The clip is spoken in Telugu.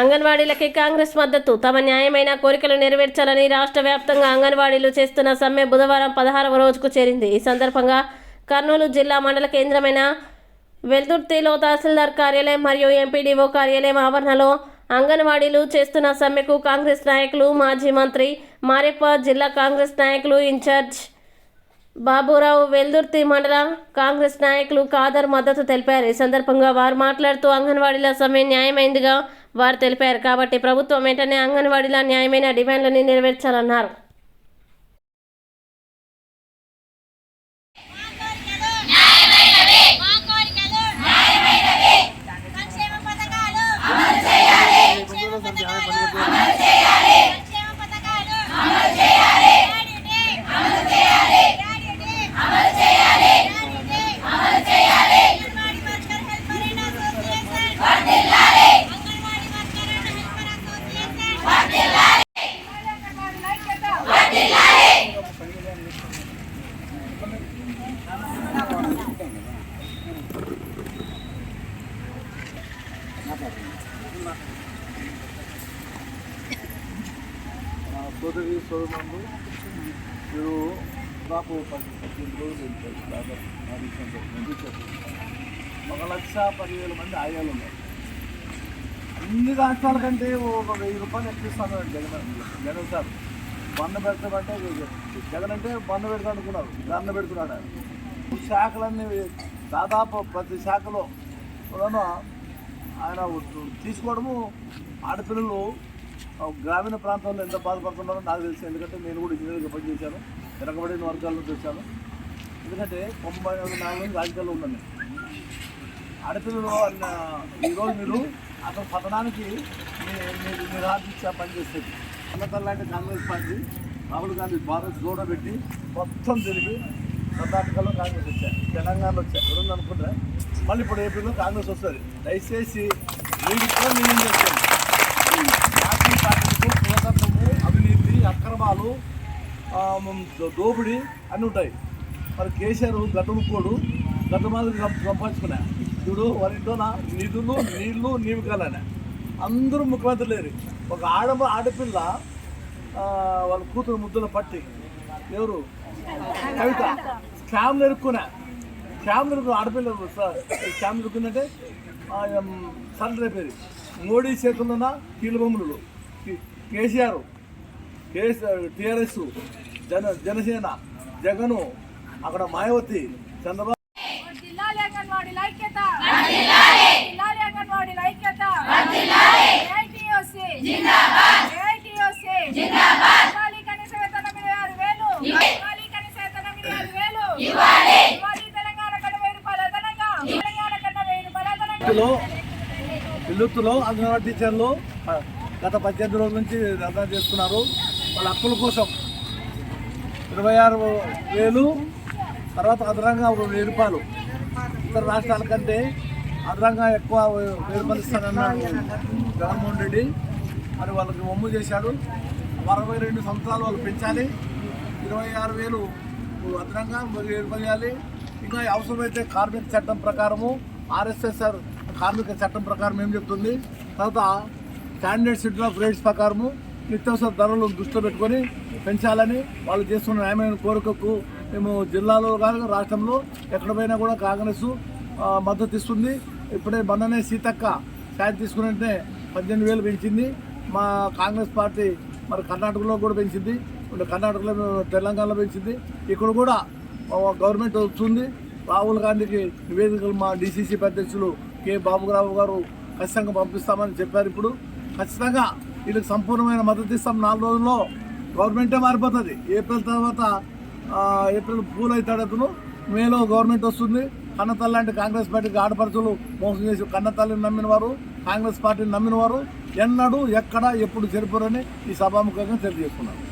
అంగన్వాడీలకి కాంగ్రెస్ మద్దతు. తమ న్యాయమైన కోరికలు నెరవేర్చాలని రాష్ట్ర వ్యాప్తంగా అంగన్వాడీలు చేస్తున్న సమ్మె బుధవారం పదహారవ రోజుకు చేరింది. ఈ సందర్భంగా కర్నూలు జిల్లా మండల కేంద్రమైన వెల్దుర్తిలో తహసీల్దార్ కార్యాలయం మరియు ఎంపీడీఓ కార్యాలయం ఆవరణలో అంగన్వాడీలు చేస్తున్న సమ్మెకు కాంగ్రెస్ నాయకులు మాజీ మంత్రి మారెప్ప జిల్లా కాంగ్రెస్ నాయకులు ఇన్ఛార్జ్ బాబురావు వెల్దుర్తి మండల కాంగ్రెస్ నాయకులు ఖాదర్ మద్దతు తెలిపారు. ఈ సందర్భంగా వారు మాట్లాడుతూ అంగన్వాడీల సమ్మె న్యాయమైందిగా వారు తెలిపారు కాబట్టి ప్రభుత్వం వెంటనే అంగన్వాడీల న్యాయమైన డిమాండ్లని నెరవేర్చాలన్నారు. సోదరి సోదరులు మీరు నాకు పద్దెనిమిది రోజులు దాదాపు ఒక లక్ష పదివేల మంది ఆయాలు ఉన్నారు అన్ని రాష్ట్రాల కంటే ఒక వెయ్యి రూపాయలు ఎక్కిస్తాను జగన్ జగన్ సార్ బండ పెడతామంటే జగన్ అంటే బండ పెడతా అనుకున్నారు దండ పెడుతున్నాడు ఆయన. శాఖలన్నీ దాదాపు ప్రతి శాఖలో ఆయన తీసుకోవడము ఆడపిల్లలు గ్రామీణ ప్రాంతాల్లో ఎంత బాధపడుతున్నారో నాకు తెలుసు. ఎందుకంటే నేను కూడా ఇంజనీర్గా పనిచేశాను. వెనకబడిన వర్గాల్లో తెచ్చాను ఎందుకంటే తొంభై నాలుగు నుంచి రాజకీయాల్లో ఉన్నాను ఆడపిల్లలు అన్న ఈరోజు మీరు అతను పతనానికి మీ- మీరు మీరు ఆర్థించా పనిచేసేది అన్నతల్లి లాంటి కాంగ్రెస్ పార్టీ రాహుల్ గాంధీ భారత్ జోడ పెట్టి మొత్తం తిరిగి కర్ణాటకలో కాంగ్రెస్ వచ్చాయి తెలంగాణలో వచ్చాయి ఎవరు అనుకుంటే మళ్ళీ ఇప్పుడు ఏపీలో కాంగ్రెస్ వస్తుంది. దయచేసి మీరు కూడా నిర్ణయం చేస్తారు? ఆ, దోపిడీ అన్నీ ఉంటాయి. మరి కేసీఆర్ గత ముక్కోడు గత మాదిరి సంపాదించుకున్నా చూడు వాళ్ళ నిధులు నీళ్ళు నీవికాలనే అందరూ ముఖ్యమంత్రి లేరు. ఒక ఆడ ఆడపిల్ల వాళ్ళ కూతురు ముద్దుల పట్టి ఎవరు? కవిత. క్యామ్ నెరుక్కున్నా క్యామ్ ఎరుకు ఆడపిల్ల క్యామ్ నెరుక్కుందంటే సన్ రేపేది మోడీ చేతులున్న కీలుబొమ్మలు. కేసీఆర్ కేసీఆర్ టీఆర్ఎస్ జన జనసేన జగను అక్కడ మాయావతి చంద్రబాబు విల్లుత్తులో అంగన్వాడీ టీచర్లు గత పద్దెనిమిది రోజుల నుంచి ధర్నా చేస్తున్నారు. వాళ్ళ హక్కుల కోసం ఇరవై ఆరు వేలు తర్వాత అదనంగా ఒక వెయ్యి రూపాయలు. ఇతర రాష్ట్రాల కంటే అదనంగా ఎక్కువ వెయ్యి రూపాయలు ఇస్తానన్నాడు జగన్మోహన్ రెడ్డి. మరి వాళ్ళకి ఒమ్ము చేశాడు. అరవై రెండు సంవత్సరాలు వాళ్ళు పెంచాలి. ఇరవై ఆరు వేలు అదనంగా మరి రూపాయలు ఇంకా అవసరమైతే కార్మిక చట్టం ప్రకారము ఆర్ఎస్ఎస్ఆర్ కార్మిక చట్టం ప్రకారం ఏం చెప్తుంది? తర్వాత స్టాండర్డ్ షెడ్యూల్ ఆఫ్ రేట్స్ ప్రకారము నిత్యావసర ధరలు దృష్టిలో పెట్టుకొని పెంచాలని వాళ్ళు చేస్తున్న న్యాయమైన కోరికకు మేము జిల్లాలో కానీ రాష్ట్రంలో ఎక్కడ పోయినా కూడా కాంగ్రెస్ మద్దతు ఇస్తుంది. ఇప్పుడే మొన్ననే సీతక్క సాయం తీసుకున్నట్టే పద్దెనిమిది వేలు పెంచింది. మా కాంగ్రెస్ పార్టీ మరి కర్ణాటకలో కూడా పెంచింది. ఇప్పుడు కర్ణాటకలో తెలంగాణలో పెంచింది. ఇక్కడ కూడా గవర్నమెంట్ వస్తుంది. రాహుల్ గాంధీకి నివేదికలు మా డిసిసి అధ్యక్షులు కె బాబురావు గారు ఖచ్చితంగా పంపిస్తామని చెప్పారు ఇప్పుడు. ఖచ్చితంగా వీళ్ళకి సంపూర్ణమైన మద్దతు ఇస్తాం. నాలుగు రోజుల్లో గవర్నమెంటే మారిపోతుంది. ఏప్రిల్ తర్వాత ఏప్రిల్ పూల్ అవుతాడు అతను. మేలో గవర్నమెంట్ వస్తుంది. కన్నతల్లి లాంటి కాంగ్రెస్ పార్టీకి ఆడపడుచులు మోసం చేసి కన్నతల్లిని నమ్మిన వారు కాంగ్రెస్ పార్టీని నమ్మిన వారు ఎన్నడూ ఎక్కడ ఎప్పుడు జరిపారని ఈ సభాముఖంగా తెలియజేస్తున్నారు